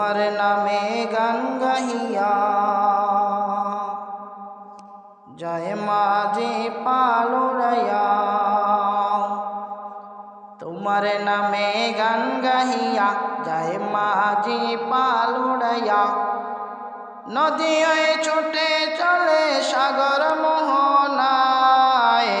তোমার নামে গান গাহিয়া। জয় মাঝে পালুড়াইয়া তোমার নামে গান গাহিয়া, জয় মাঝি পালুড়াইয়া নদী ছুটে চলে সাগর মোহনায়।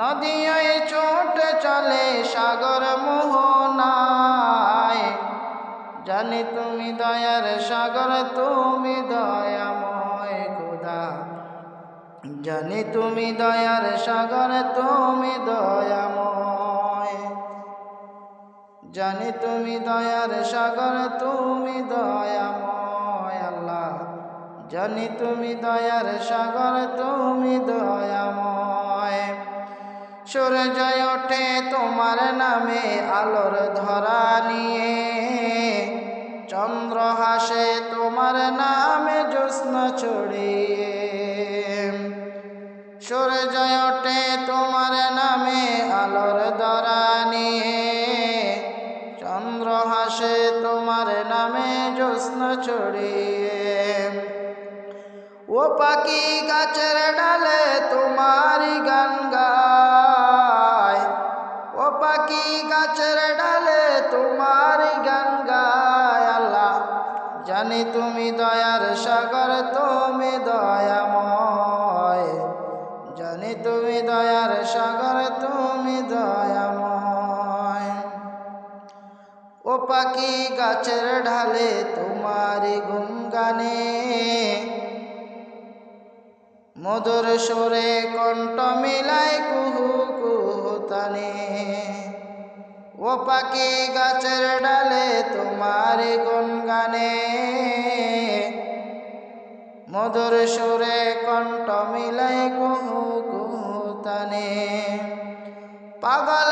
নদী ছুটে চলে সাগর মোহনায়। জানি তুমি দয়ার সাগর, তুমি দয়াময় খোদা। জানি তুমি দয়ার সাগর, তুমি দয়াময়। জানি তুমি দয়ার সাগর, তুমি দয়াময় আল্লাহ। জানি তুমি দয়ার সাগর, তুমি দয়াময়। সূর্য ওঠে তোমার নামে আলোর ধরা নিয়ে আলোর ধরা নিয়ে চন্দ্র হাসে তোমার নামে জ্যোৎস্ন ছড়িয়ে। ও পাখি গাছের ডালে তোমারি গান গায়। ও পাখি গাছের ডালে তোমারি গান গায়। আল্লাহ জানি তুমি দয়ার সাগর, তুমি দয়াময়। জানি তুমি দয়ার সাগর পাখি গাছের ঢালে তোমারি গুনগানে মধুর সুরে কণ্ঠ মিলাই কুহু কুহু তানে। ও পাখি গাছের ডালে তোমারি গুনগানে মধুর সুরে কণ্ঠ মিলাই কুহু কুহু তানে। পাগল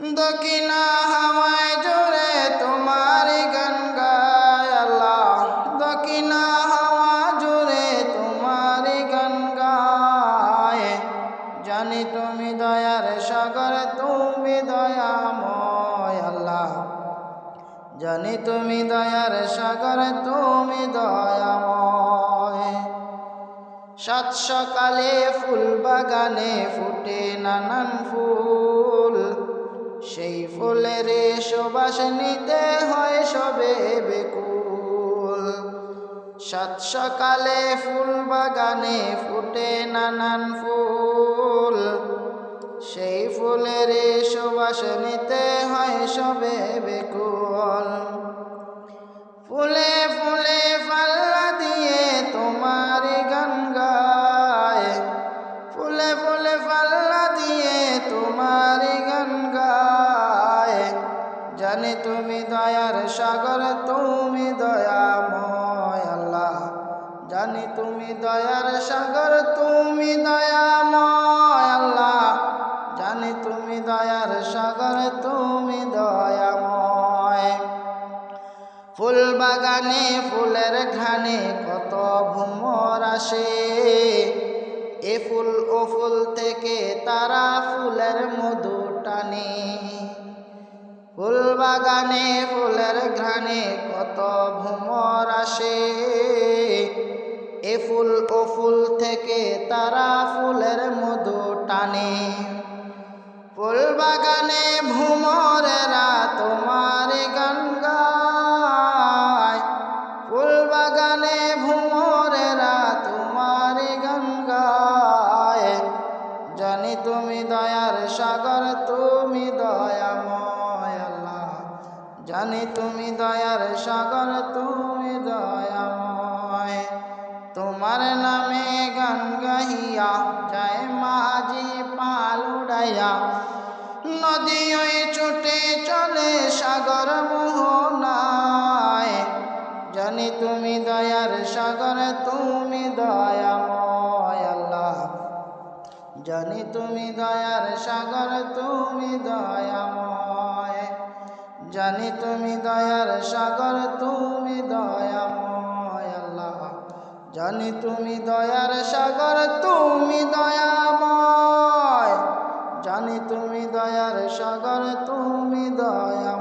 দক্ষিণা হাওয়ায় জোরে তোমার গান গায় আল্লাহ। দক্ষিণা হাওয়া জোরে তোমার গান গায়। জানি তুমি দয়ার সাগর, তুমি দয়াময় আল্লাহ। জানি তুমি দয়ার সাগর, তুমি দয়াময়। সাত সকালে ফুল বাগানে ফুটে নানান ফুল সুবাস নিতে হয় সবে বেকুল। সাত সকালে ফুল বাগানে ফুটে নানান ফুল। সেই ফুলের সুবাস নিতে হয় সবে বেকুল। ফুলে ফুলে সাগর, তুমি দয়াময় আল্লাহ। জানি তুমি দয়ার সাগর, তুমি দয়াময় আল্লাহ। জানি তুমি দয়ার সাগর, তুমি দয়াময়। ফুল বাগানে ফুলের ঘানে কত ভ্রমর আসে। এ ফুল ও ফুল থেকে তারা ফুলের মধু বাগানে ফুলের ঘ্রাণে কত ভুমর আসে। এ ফুল ও ফুল থেকে তারা ফুলের মধু টানে। ফুল বাগানে ভুমরেরা তোমার গান গায়। জানি তুমি দয়ার সাগর, তুমি দয়াময়। তোমার নামে গান গাহিয়া যায় মাঝি পাল উড়াইয়া। নদী ওই ছুটে চলে, সাগর মোহনায় জানি তুমি দয়ার সাগর, তুমি দয়াময় আল্লাহ। জানি তুমি দয়ার সাগর, তুমি দয়াময়। জানি তুমি দয়ার সাগর, তুমি দয়াময় আল্লাহ। জানি তুমি দয়ার সাগর, তুমি দয়াময়। জানি তুমি দয়ার সাগর, তুমি দয়াময়।